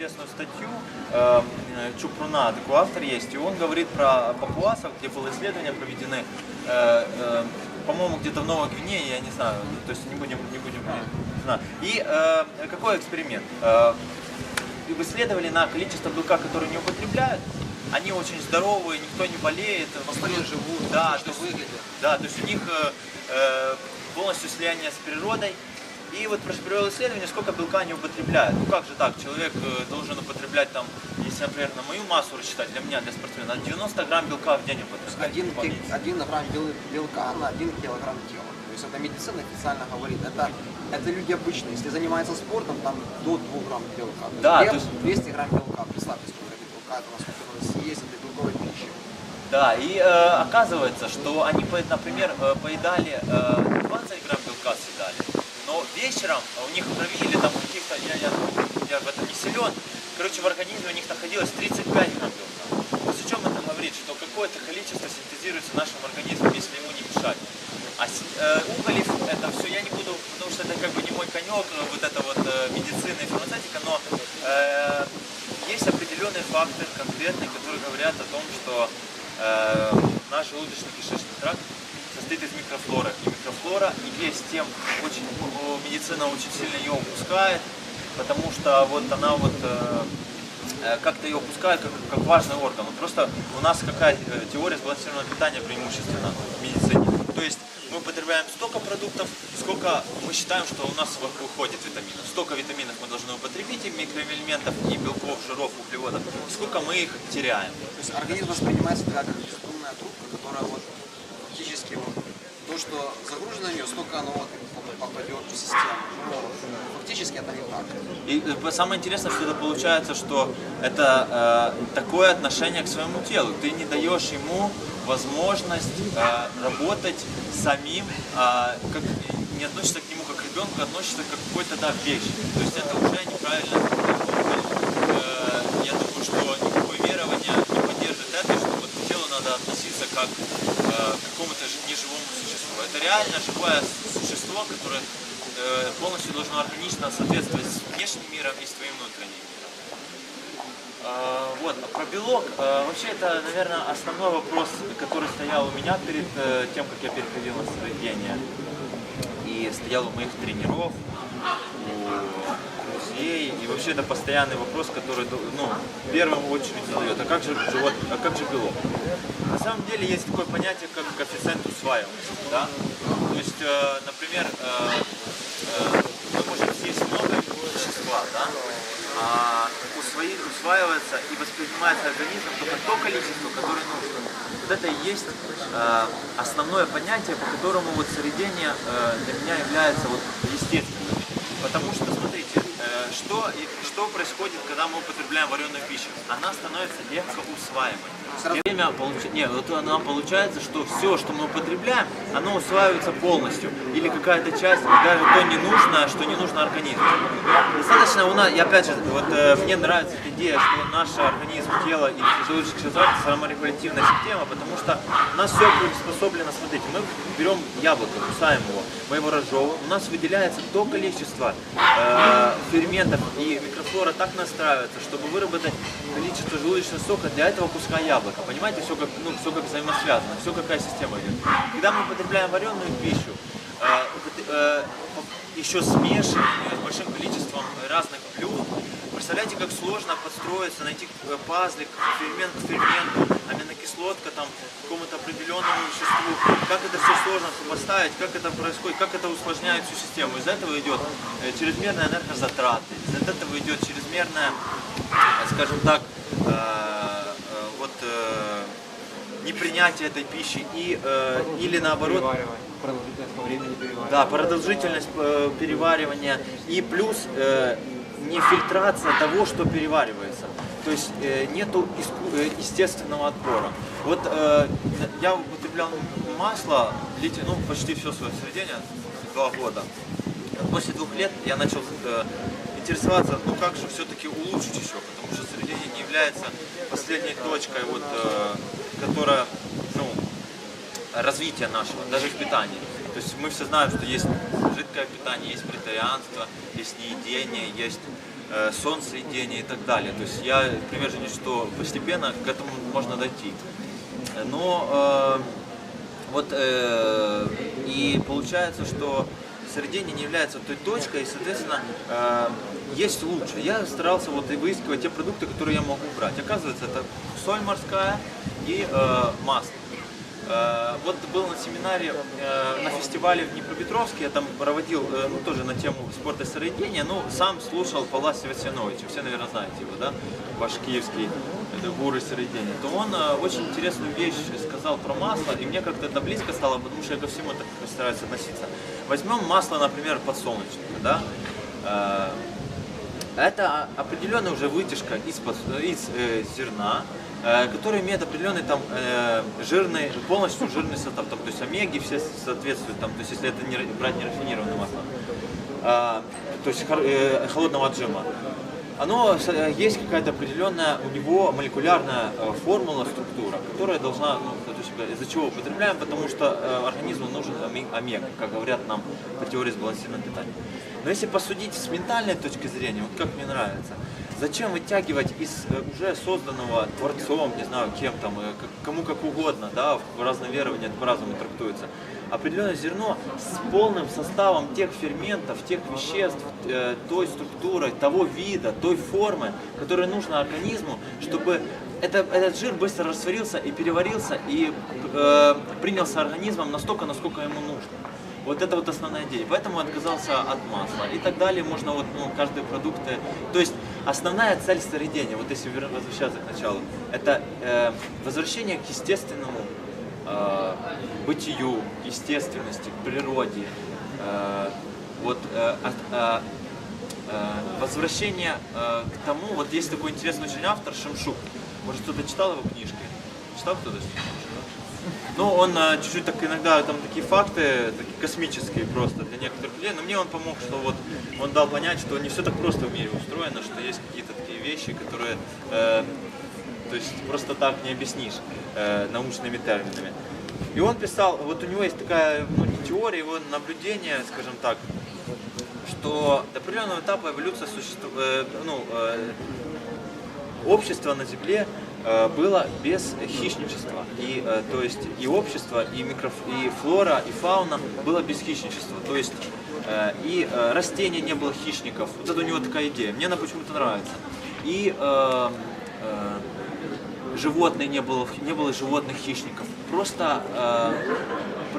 интересную статью э, э, Чупруна, такой автор есть, и он говорит про папуасов, где было исследования проведены, э, э, по-моему, где-то в Новой Гвинее, я не знаю, то есть не будем, не будем, не знаю. И э, какой эксперимент? Э, исследовали на количество белка, который не употребляют, они очень здоровые, никто не болеет, Спокойно живут, да, что то есть- да, то есть у них э, э, полностью слияние с природой. И вот провел исследование, сколько белка они употребляют. Ну как же так, человек э, должен употреблять там, если, например, на мою массу рассчитать, для меня, для спортсмена, 90 грамм белка в день употреблять. Один, один грамм бел- белка на один килограмм тела. То есть это медицина официально говорит. Это, это люди обычные. Если занимаются спортом, там до 2 грамм белка. То есть Да, хлеб то есть- 200 грамм белка. Представьте, сколько это белка, это насколько надо съесть этой белковой пищи. Да, и э, оказывается, что они, например, э, поедали э, 20 грамм белка съедали, но вечером у них крови или там каких-то, я, я, я в этом не силен, короче, в организме у них находилось 35 грамм белка. То есть о чем это говорит? Что какое-то количество синтезируется в нашем организме, если ему не мешать. А с- э, уголев это все я не буду, потому что это как бы не мой конек, э, вот это вот э, медицина и фармацевтика, но э, есть определенные факты конкретные, которые говорят о том, что э, наш желудочно-кишечный тракт состоит из микрофлоры. И микрофлора, и весь тем, очень, медицина очень сильно ее упускает, потому что вот она вот э, э, как-то ее упускают как, как важный орган. Вот просто у нас какая э, теория сбалансированного питания преимущественно в медицине. То есть мы употребляем столько продуктов, сколько мы считаем, что у нас вы- выходит витаминов. Столько витаминов мы должны употребить, и микроэлементов, и белков, жиров, углеводов, сколько мы их теряем. То есть организм воспринимается как бездумная трубка, которая вот фактически вот что загружено в нее, столько оно попадет в систему. Но фактически это не так. И э, самое интересное, что это получается, что это э, такое отношение к своему телу. Ты не даешь ему возможность э, работать самим, э, как, не относишься к нему как к ребенку, а относишься как к какой-то да, вещи. То есть это уже неправильно. Э, я думаю, что никакое верование не поддержит это, что вот к телу надо относиться как э, к какому-то жи- неживому существу. Это реально живое существо, которое э, полностью должно органично соответствовать с внешним миром и с твоим внутренним миром. А, Вот, а про белок, э, вообще это, наверное, основной вопрос, который стоял у меня перед э, тем, как я переходил на сведение. И стоял у моих тренеров, у вообще это постоянный вопрос, который ну, в первую очередь задает. А как же живот, а как же белок? На самом деле есть такое понятие, как коэффициент усваиваемости. Да? То есть, э, например, э, э, мы можем съесть много вещества, да? а усвои- усваивается и воспринимается организмом только то количество, которое нужно. Вот это и есть э, основное понятие, по которому вот средение э, для меня является вот естественным. Потому что, смотрите, что, что происходит, когда мы употребляем вареную пищу? Она становится легко усваиваемой. Сразу- Время получ- Не, вот она получается, что все, что мы употребляем, оно усваивается полностью. Или какая-то часть, даже то ненужное, что не нужно организму. Достаточно у нас, и опять же, вот э, мне нравится эта идея, что наш организм, тело и физиологический тракт саморегулятивная система, потому что у нас все приспособлено, смотрите, мы берем яблоко, кусаем его, мы его разжевываем, у нас выделяется то количество э, ферментов и микрофлора так настраивается, чтобы выработать количество желудочного сока для этого куска яблока. Понимаете, все как, ну, все как взаимосвязано, все какая система идет. Когда мы употребляем вареную пищу, э, э, еще ее с большим количеством разных блюд, представляете, как сложно подстроиться, найти э, пазлик, фермент к ферменту, аминокислотка там, к какому-то определенному веществу, как это все сложно сопоставить, как это происходит, как это усложняет всю систему. Из этого идет э, чрезмерная энергозатраты, из этого идет чрезмерная, э, скажем так, вот э, непринятие этой пищи и э, или наоборот. Продолжительность по времени переваривания. да, продолжительность э, переваривания и плюс э, не фильтрация того, что переваривается. То есть э, нету э, естественного отбора. Вот э, я употреблял масло длительно, ну, почти все свое сведение, два года. После двух лет я начал э, интересоваться, ну как же все-таки улучшить еще, потому что не является последней точкой, вот, э, которая, ну, развития нашего, даже в питании. То есть мы все знаем, что есть жидкое питание, есть претарианство, есть неедение, есть э, солнцеедение и так далее. То есть я приверженец, что постепенно к этому можно дойти. Но э, вот э, и получается, что средение не является той точкой, и, соответственно, э, есть лучше. Я старался вот и выискивать те продукты, которые я могу брать. Оказывается, это соль морская и э, масло. Э, Вот был на семинаре э, на фестивале в Днепропетровске, я там проводил э, ну, тоже на тему спорта и сыроедения, ну, сам слушал Паласи Васяновича, все, наверное, знаете его, да, ваш киевский это гуру сыроедения, то он очень интересную вещь сказал про масло, и мне как-то это близко стало, потому что я ко всему так стараюсь относиться. Возьмем масло, например, подсолнечное, да, это определенная уже вытяжка из, из э, зерна, э, который имеет определенный там э, жирный, полностью жирный состав, там, то есть омеги все соответствуют, там, то есть если это не, ра- брать нерафинированное масло, А, то есть э, холодного отжима. Оно э, есть какая-то определенная у него молекулярная э, формула, структура, которая должна, ну, то есть э, из-за чего употребляем, потому что э, организму нужен оме- омега, как говорят нам по теории сбалансированного питания. Но если посудить с ментальной точки зрения, вот как мне нравится, зачем вытягивать из э, уже созданного творцом, не знаю, кем там, э, кому как угодно, да, в это по-разному трактуется, определенное зерно с полным составом тех ферментов, тех веществ, э, той структуры, того вида, той формы, которая нужна организму, чтобы это, этот жир быстро растворился и переварился и э, принялся организмом настолько, насколько ему нужно. Вот это вот основная идея. Поэтому отказался от масла. И так далее можно вот, ну, каждые продукты. То есть основная цель сыроедения, вот если возвращаться к началу, это э, возвращение к естественному э, бытию, к естественности, к природе. Э, вот э, э, э, возвращение э, к тому, вот есть такой интересный очень автор Шамшук. Может кто-то читал его книжки? Читал кто-то? Ну, он а, чуть-чуть так иногда там такие факты, такие космические просто для некоторых людей, но мне он помог, что вот он дал понять, что не все так просто в мире устроено, что есть какие-то такие вещи, которые э, то есть просто так не объяснишь э, научными терминами. И он писал, вот у него есть такая, ну теория, его наблюдение, скажем так, что до определенного этапа эволюция существует, ну, э, общество на Земле э, было без хищничества. И, э, то есть и общество, и, микро, и флора, и фауна было без хищничества. То есть э, и э, растения не было хищников. Вот это у него такая идея. Мне она почему-то нравится. И э, э, животные не было, не было животных хищников. Просто э,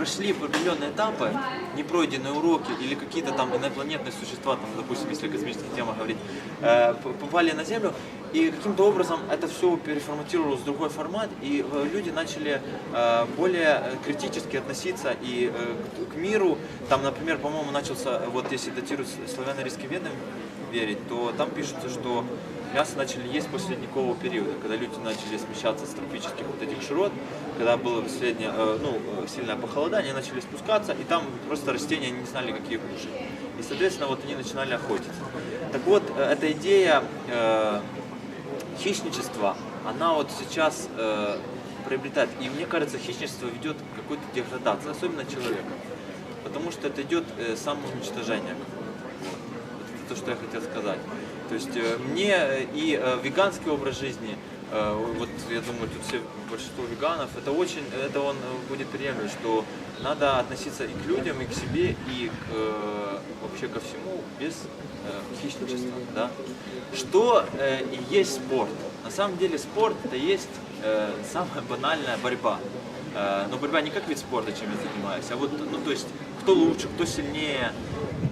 прошли определенные этапы, непройденные уроки или какие-то там инопланетные существа, там, допустим, если о космических темах говорить, э, попали на Землю, и каким-то образом это все переформатировалось в другой формат, и э, люди начали э, более критически относиться и к, миру. Там, например, по-моему, начался, вот если датируют славяно-русским ведам верить, то там пишется, что мясо начали есть после ледникового периода, когда люди начали смещаться с тропических вот этих широт, когда было среднее, э, ну, э, сильное похолодание, начали спускаться, и там просто растения не знали, какие кушать. И, соответственно, вот они начинали охотиться. Так вот, э, эта идея э, хищничества, она вот сейчас э, приобретает, и мне кажется, хищничество ведет к какой-то деградации, особенно человека. Потому что это идет э, самоуничтожение. Вот. То, что я хотел сказать. То есть э, мне э, и э, веганский образ жизни, вот я думаю, тут все большинство веганов, это очень, это он будет приемлем, что надо относиться и к людям, и к себе, и к, вообще ко всему без хищничества. Да? Что и есть спорт? На самом деле спорт это есть самая банальная борьба. Но борьба не как вид спорта, чем я занимаюсь, а вот, ну то есть, кто лучше, кто сильнее.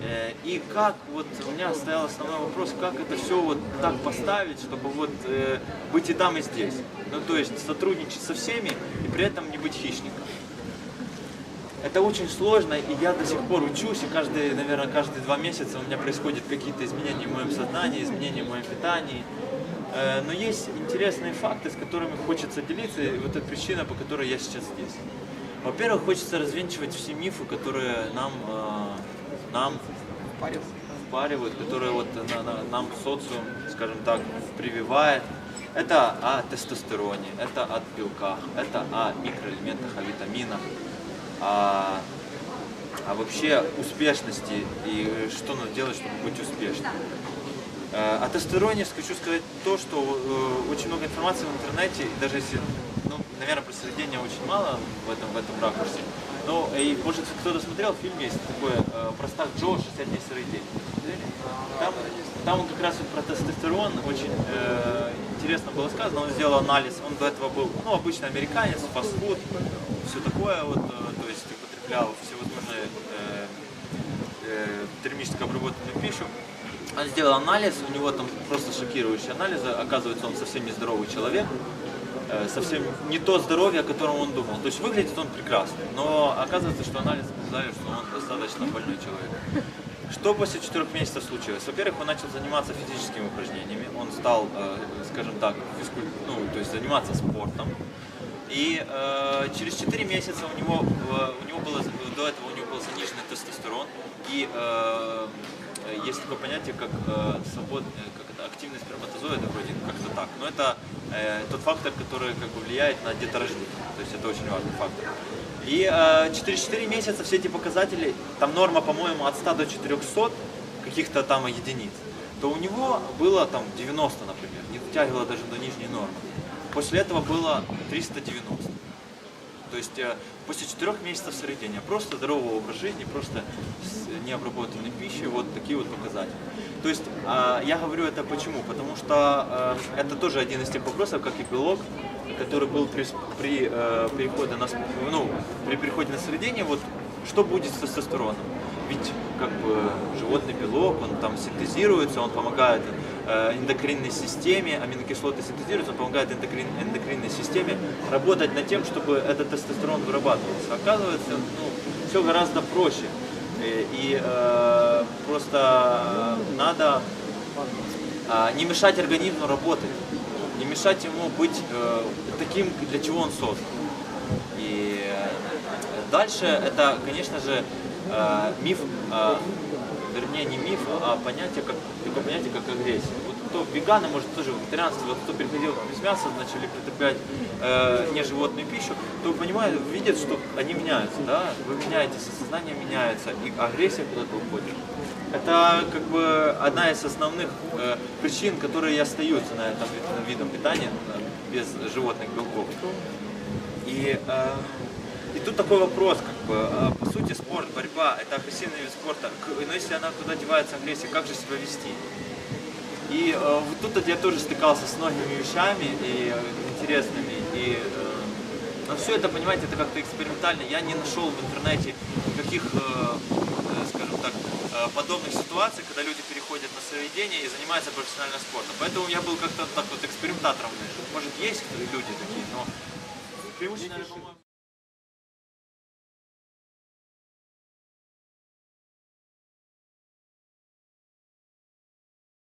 Э, и как, вот у меня стоял основной вопрос, как это все вот так поставить, чтобы вот э, быть и там, и здесь. Ну то есть сотрудничать со всеми и при этом не быть хищником. Это очень сложно, и я до сих пор учусь, и каждый, наверное, каждые два месяца у меня происходят какие-то изменения в моем сознании, изменения в моем питании. Э, Но есть интересные факты, с которыми хочется делиться, и вот это причина, по которой я сейчас здесь. Во-первых, хочется развенчивать все мифы, которые нам, э, нам впаривают, которые вот на- на- нам социум, скажем так, прививает. Это о тестостероне, это от белка, это о микроэлементах, о витаминах, о, о вообще успешности и что надо делать, чтобы быть успешным. Э, О тестостероне хочу сказать то, что э, очень много информации в интернете, и даже если, ну, наверное, просвещения очень мало в этом, в этом ракурсе. Но и, может, кто-то смотрел фильм есть такой э, «Простак Джо. 60 дней день». Там, там он как раз вот про тестостерон очень э, интересно было сказано. Он сделал анализ, он до этого был, ну, обычный американец, фастфуд, все такое, вот, э, то есть употреблял всевозможные э, э, термически обработанную пищу. Он сделал анализ, у него там просто шокирующие анализы. Оказывается, он совсем не здоровый человек, совсем не то здоровье, о котором он думал. То есть выглядит он прекрасно, но оказывается, что анализы показали, что он достаточно больной человек. Что после четырех месяцев случилось? Во-первых, он начал заниматься физическими упражнениями, он стал, э, скажем так, физкуль- ну, то есть заниматься спортом. И э, через 4 месяца у него, э, у него было, до этого у него был заниженный тестостерон. И э, есть такое понятие, как, э, свобод, э, как это, активный сперматозоида, вроде как-то так. Но это э, тот фактор, который как бы, влияет на деторождение. То есть это очень важный фактор. И э, через 4 месяца все эти показатели, там норма, по-моему, от 100 до 400 каких-то там единиц, то у него было там 90, например, не дотягивало даже до нижней нормы. После этого было 390. То есть э, после четырех месяцев сыроедения, просто здорового образа жизни, просто необработанной пищей, вот такие вот показатели. То есть а, я говорю это почему? Потому что э, это тоже один из тех вопросов, как и белок, который был при, при э, переходе на, ну, при переходе на сыроедение, вот что будет с тестостероном? Ведь как бы животный белок, он там синтезируется, он помогает эндокринной системе, аминокислоты синтезируются, он помогает эндокрин, эндокринной системе работать над тем, чтобы этот тестостерон вырабатывался. Оказывается, ну, все гораздо проще. И, и, э, просто надо а, не мешать организму работать, не мешать ему быть э, таким, для чего он создан. И э, дальше это, конечно же, э, миф, э, вернее не миф, а понятие, как, такое понятие, как агрессия. Вот кто веганы, может тоже вегетарианство, вот кто переходил без мяса, начали потреблять э, не животную пищу, то понимают, видят, что они меняются, да, вы меняетесь, сознание меняется, и агрессия куда-то уходит. Это как бы одна из основных э, причин, которые остаются на этом ви- видом питания э, без животных белков. И, э, и тут такой вопрос, как бы, э, по сути, спорт, борьба, это агрессивный вид спорта. Но если она куда девается агрессия, как же себя вести? И э, вот тут я тоже стыкался с многими вещами и э, интересными. И, э, но все это, понимаете, это как-то экспериментально. Я не нашел в интернете никаких, э, э, скажем так, э, подобных ситуаций, когда люди переходят на сыроедение и занимаются профессиональным спортом. Поэтому я был как-то так вот экспериментатором. Может, есть люди такие, но преимущественно,